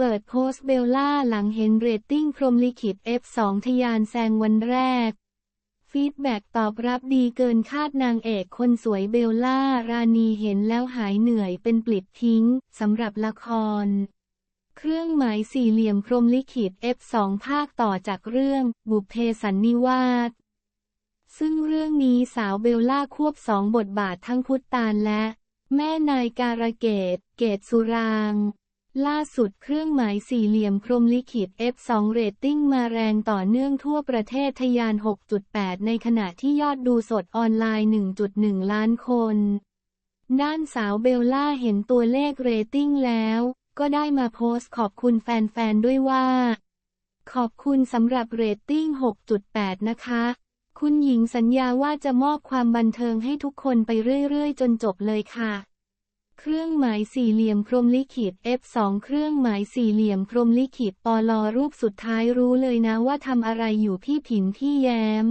เปิดโพสต์เบลล่าหลังเห็นเรตติ้งพรมลิขิต F2 ทยานแซงวันแรก ฟีดแบ็กตอบรับดีเกินคาดนางเอกคนสวยเบลล่ารานีเห็นแล้วหายเหนื่อยเป็นปลิดทิ้งสำหรับละคร เครื่องหมายสี่เหลี่ยมพรมลิขิต F2 ภาคต่อจากเรื่อง บุพเพสันนิวาสซึ่งเรื่องนี้สาวเบลล่าควบสองบทบาททั้งพุทธตาลและ แม่นายการะเกต เกตสุราง ล่าสุดเครื่องหมายสี่เหลี่ยมพรมลิขิต F2 เรตติ้งมาแรงต่อเนื่องทั่วประเทศทะยาน 6.8 ในขณะที่ยอดดูสดออนไลน์ 1.1 ล้านคน ด้านสาวเบลล่าเห็นตัวเลขเรตติ้งแล้ว ก็ได้มาโพสต์ขอบคุณแฟน ๆ ด้วยว่า ขอบคุณสำหรับเรตติ้ง 6.8 นะคะ คุณหญิงสัญญาว่าจะมอบความบันเทิงให้ทุกคนไปเรื่อย ๆ จนจบเลยค่ะ เครื่องหมายสี่เหลี่ยมพรมลิขิต F2 เครื่องหมายสี่เหลี่ยมพรมลิขิตปลอรูปสุดท้ายรู้เลยนะว่าทำอะไรอยู่พี่ผินพี่แย้ม